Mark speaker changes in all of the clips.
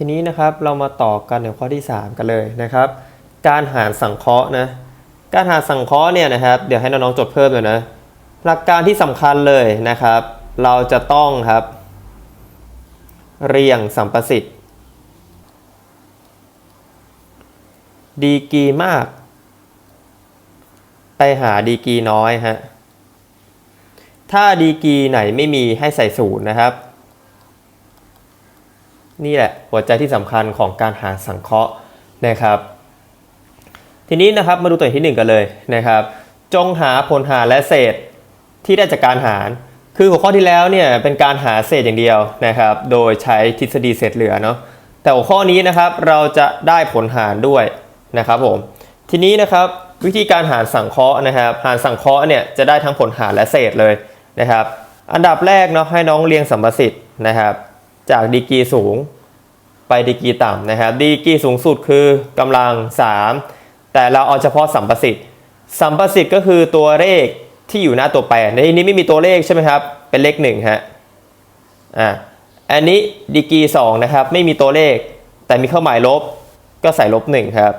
Speaker 1: ทีนี้นะครับเรามาต่อกันในข้อที่ 3 กันเลยนะครับ การหารสังเคราะห์นะการหารสังเคราะห์เนี่ยนะครับเดี๋ยวให้น้องๆจดเพิ่มเลยนะหลักการที่สำคัญเลยนะครับ เราจะต้องครับ เรียงสัมประสิทธิ์ดีกีมาก ไปหาดีกีน้อยฮะถ้าดีกีไหนไม่มีให้ใส่ศูนย์นะครับ นี่แหละหัวใจที่สำคัญของการหาสังเคราะห์นะครับ ทีนี้นะครับมาดูตัวอย่างที่ 1 กันเลยนะครับ จงหาผลหารและเศษที่ได้จากการหาร คือหัวข้อที่แล้วเนี่ยเป็นการหาเศษอย่างเดียวนะครับ โดยใช้ทฤษฎีเศษเหลือเนาะแต่หัวข้อนี้นะครับเราจะได้ผลหารด้วยนะครับผมทีนี้นะครับวิธีการหารสังเคราะห์นะครับ หารสังเคราะห์เนี่ยจะได้ทั้งผลหารและเศษเลยนะครับ อันดับแรกเนาะให้น้องเรียงสัมประสิทธิ์นะครับ จากดีกีสูงไปดีกีต่ำนะครับดีกีสูงสุดคือกำลัง 3 แต่เราเอาเฉพาะสัมประสิทธิ์สัมประสิทธิ์ก็คือตัวเลขที่อยู่หน้าตัวแปรในที่นี้ไม่มีตัวเลขใช่ไหมครับ เป็นเลข1ฮะอ่าอันนี้ดีกี2นะครับไม่มีตัวเลข แต่มีเครื่องหมายลบก็ใส่ลบ1ครับ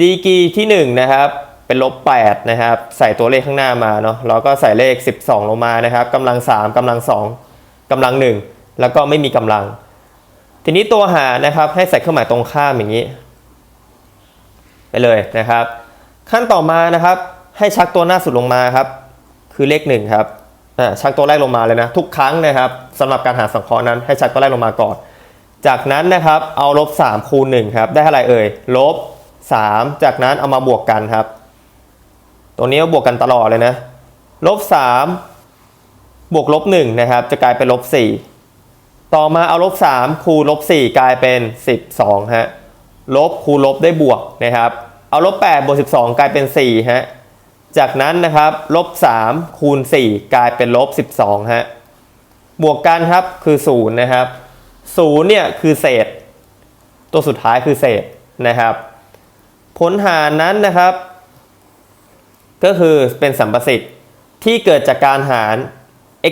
Speaker 1: ดีกีที่1นะครับเป็นลบ8นะครับใส่ตัวเลขข้างหน้ามาเนาะแล้วก็ใส่เลข 12 ลงมานะครับกำลัง 3กำลัง 2กำลัง 1 แล้วก็ไม่มีกำลัง ทีนี้ตัวหารนะครับให้ใส่เครื่องหมายตรงข้ามอย่างนี้ ไปเลยนะครับ ขั้นต่อมานะครับ ให้ชักตัวหน้าสุดลงมาครับ คือเลขหนึ่งครับชักตัวแรกลงมาเลยนะ ทุกครั้งนะครับสำหรับการหาสังเคราะห์นั้นให้ชักตัวแรกลงมาก่อน จากนั้นนะครับเอาลบ3คูณ1ครับได้เท่าไหร่เอ่ยลบ 3 จากนั้นเอามาบวกกันครับ ตัวนี้บวกกันตลอดเลยนะลบ3บวกลบ1นะครับจะกลายเป็นลบ4 ต่อมาเอาลบ3คูณลบ4กลายเป็น 12ฮะลบคูณลบได้บวกนะครับ เอาลบ8บวก12 กลายเป็น4ฮะจากนั้นนะครับลบ3คูณ4 กลายเป็นลบ12ฮะบวกกันครับคือ0นะครับ0เนี่ยคือเศษ ตัวสุดท้ายคือเศษนะครับ ผลหารนั้นนะครับ ก็คือเป็นสัมประสิทธิ์ที่เกิดจากการหาร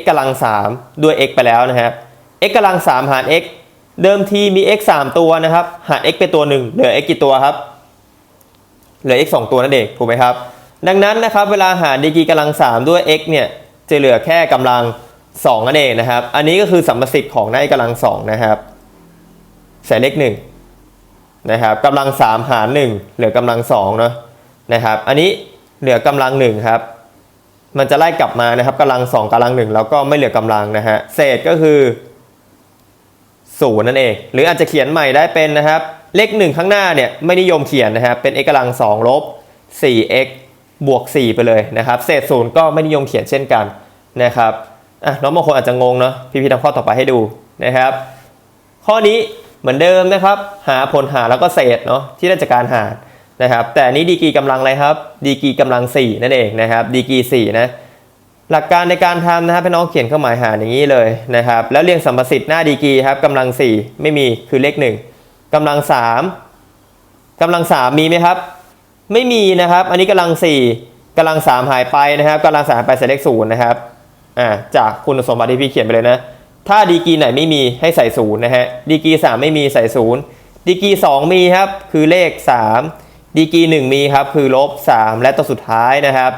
Speaker 1: x กำลัง3ด้วย x ไปแล้วนะครับ x กำลัง 3 หาร x เดิมทีมี x 3 ตัวนะครับ หาร x ไปตัวหนึ่งเหลือ x กี่ตัวครับ เหลือ x 2 ตัวนั่นเองถูกไหมครับ ดังนั้นนะครับเวลาหารดีกรีกำลัง 3 ด้วย x เนี่ยจะเหลือแค่กำลัง2นั่นเองนะครับ อันนี้ก็คือสัมประสิทธิ์ของหน้า x กำลัง 2 นะครับใส่เลข1นะครับกำลัง 3 หาร 1 เหลือกำลัง2เนาะนะครับ อันนี้เหลือกำลัง1ครับมันจะไล่กลับมานะครับกำลัง 2กำลัง 1 แล้วก็ไม่เหลือกำลังนะฮะเศษก็คือ 0นั่นเอง หรืออาจจะเขียนใหม่ได้เป็นนะครับ เลข 1 ข้างหน้าเนี่ยไม่นิยมเขียนนะครับ เป็น x กำลัง2ลบ 4x บวก 4 ไปเลยนะครับ เศษ0ก็ไม่นิยมเขียนเช่นกันนะครับอะน้องบางคนอาจจะงงเนาะพี่พี่ทำข้อต่อไปให้ดูนะครับ ข้อนี้เหมือนเดิมนะครับ หาผลหารแล้วก็เศษเนาะที่ได้จากการหารนะครับ แต่นี้ดีกรีกำลังอะไรครับ ดีกรีกำลัง 4 นั่นเองนะครับ ดีกรี4นะ หลักการในการทำนะครับให้น้องเขียนเครื่องหมายหารอย่างนี้เลยนะครับแล้วเรียงสัมประสิทธิ์หน้าดีกีครับกำลัง 4 ไม่มีคือเลข 1กำลัง 3กำลัง 3 มีไหมครับ ไม่มีนะครับ อันนี้กำลัง 4กำลัง 3 หายไปนะครับกำลัง3หายไปใส่เลข0นย์นะครับอ่าจากคุณสมบัติที่พี่เขียนไปเลยนะ ถ้าดีกีไหนไม่มีให้ใส่0นย์นะฮะดีกี3ไม่มีใส่0ดีกี2มีครับคือเลข 3 ดีกี1มีครับคือลบ3และตัวสุดท้ายนะครับ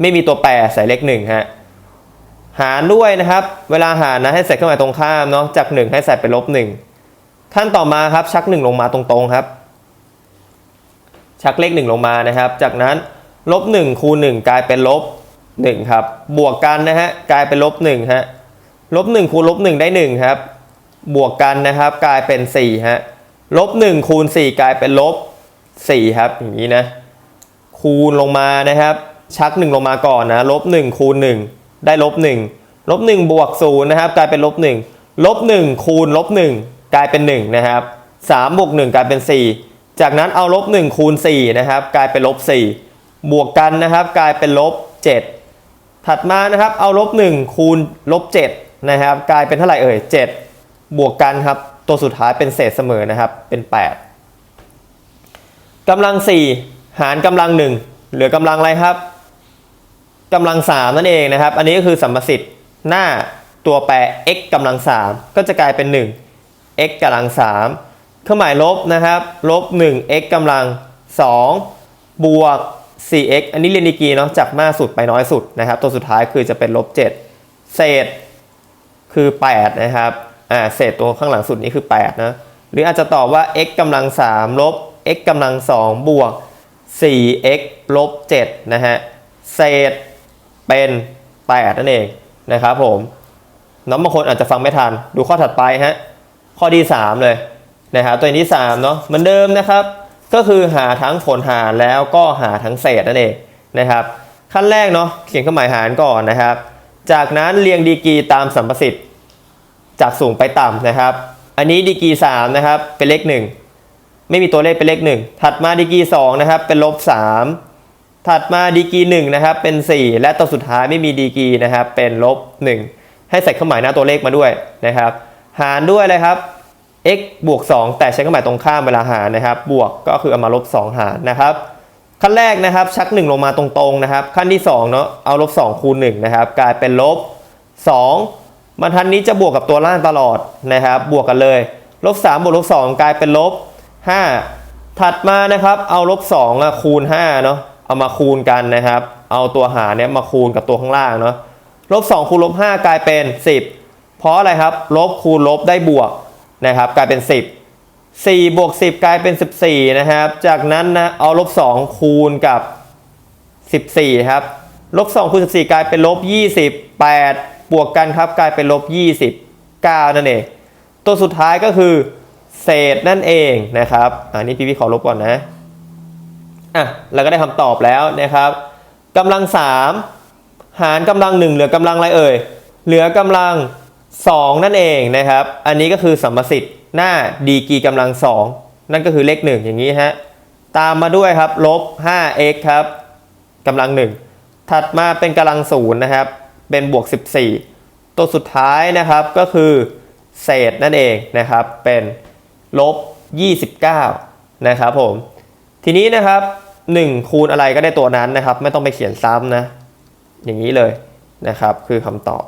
Speaker 1: ไม่มีตัวแปรใส่เลข1ฮะ หารด้วยนะครับ เวลาหารนะให้ใส่เครื่องหมายตรงข้ามเนาะจาก 1 ให้ใส่เป็นลบ1ขั้นต่อมาครับชัก 1 ลงมาตรงๆครับ ชักเลข 1 ลงมานะครับ จากนั้นลบ1คูณ1กลายเป็นลบ1ครับ บวกกันนะฮะกลายเป็นลบ1ฮะลบ1คูณลบ1ได้1ครับ บวกกันนะครับ กลายเป็น4ฮะลบ1คูณ4กลายเป็นลบ4ครับอย่างนี้นะ คูณลงมานะครับ ชัก 1 ลงมาก่อนนะลบ1คูณ1 ได้ลบ1ลบ1บวก0นะครับกลายเป็นลบ1ลบ1คูณลบ1กลายเป็น1นะครับ3บวก1กลายเป็น 4 จากนั้นเอาลบ1คูณ4นะครับกลายเป็นลบ4บวกกันนะครับกลายเป็นลบ7ถัดมานะครับเอาลบ1คูณลบ7นะครับกลายเป็นเท่าไหร่เอ่ย7 บวกกันครับตัวสุดท้ายเป็นเศษเสมอนะครับเป็น 8กำลัง 4 หารกำลัง 1 เหลือกำลังอะไรครับ กำลัง3นั่นเองนะครับ อันนี้ก็คือสัมประสิทธิ์หน้าตัวแปร x กำลัง3ก็จะกลายเป็น 1 x กำลัง3เครื่องหมายลบนะครับลบ 1x กำลัง 2 บวก 4x อันนี้เรียนดีกีเนาะจากมากสุดไปน้อยสุดนะครับ ตัวสุดท้ายคือจะเป็นลบ 7 เศษคือ 8 นะครับอ่าเศษตัวข้างหลังสุดนี้คือ 8 นะ หรืออาจจะตอบว่า x กำลัง 3 ลบ x กำลัง 2 บวก 4x ลบ 7 นะฮะ เศษ เป็น8นั่นเองนะครับผมน้องบางคนอาจจะฟังไม่ทัน ดูข้อถัดไปฮะข้อที่ 3 เลยนะครับตัวที่3เนาะเหมือนเดิมนะครับ ก็คือหาทั้งผลหารแล้วก็หาทั้งเศษนั่นเองนะครับ ขั้นแรกเนาะเขียนเครื่องหมายหารก่อนนะครับ จากนั้นเรียงดีกรีตามสัมประสิทธิ์ จากสูงไปต่ำนะครับ อันนี้ดีกรี3นะครับเป็นเลข 1 ไม่มีตัวเลขเป็นเลข 1 ถัดมาดีกรี2นะครับเป็นลบ3 ถัดมาดีกี1นะครับเป็น 4 และตัวสุดท้ายไม่มีดีกีนะครับเป็นลบ 1 ให้ใส่เครื่องหมายหน้าตัวเลขมาด้วยนะครับ หารด้วยเลยครับ x บวก 2 แต่ใช้เครื่องหมายตรงข้ามเวลาหารนะครับ บวกก็คือเอามาลบ 2 หารนะครับ ขั้นแรกนะครับชัก 1 ลงมาตรงๆนะครับ ขั้นที่2เนาะเอาลบ 2 คูณ1นะครับกลายเป็นลบ 2บรรทัดนี้จะบวกกับตัวล่างตลอดนะครับ บวกกันเลยลบ3บวกลบ2กลายเป็นลบ 5 ถัดมานะครับเอาลบ2อะคูณ5เนาะ เอามาคูณกันนะครับ เอาตัวหารเนี่ยมาคูณกับตัวข้างล่างเนาะลบ2คูณลบ5กลายเป็น 10 เพราะอะไรครับ ลบคูณลบได้บวกนะครับกลายเป็น 10 4บวก10 กลายเป็น 14 นะครับ จากนั้นนะเอาลบ2คูณกับ 14 ครับ ลบ2คูณ14 กลายเป็นลบ28 บวกกันครับกลายเป็นลบ29 นั่นเอง ตัวสุดท้ายก็คือ เศษนั่นเองนะครับอันนี้พี่พี่ขอลบก่อนนะ อะเราก็ได้คำตอบแล้วนะครับกำลัง 3 หารกำลัง 1 เหลือกำลังอะไรเอ่ยเหลือกำลัง 2 นั่นเองนะครับ อันนี้ก็คือสัมประสิทธิ์หน้าดีกีกำลัง 2 นั่นก็คือเลข 1 อย่างนี้ฮะตามมาด้วยครับลบ 5x ครับกำลัง 1 ถัดมาเป็นกำลังศูนย์นะครับ เป็นบวก 14 ตัวสุดท้ายนะครับก็คือเศษนั่นเองนะครับ เป็นลบ 29 นะครับผม ทีนี้นะครับ1คูณอะไรก็ได้ตัวนั้นนะครับ ไม่ต้องไปเขียนซ้ำนะ อย่างนี้เลยนะครับ คือคำตอบ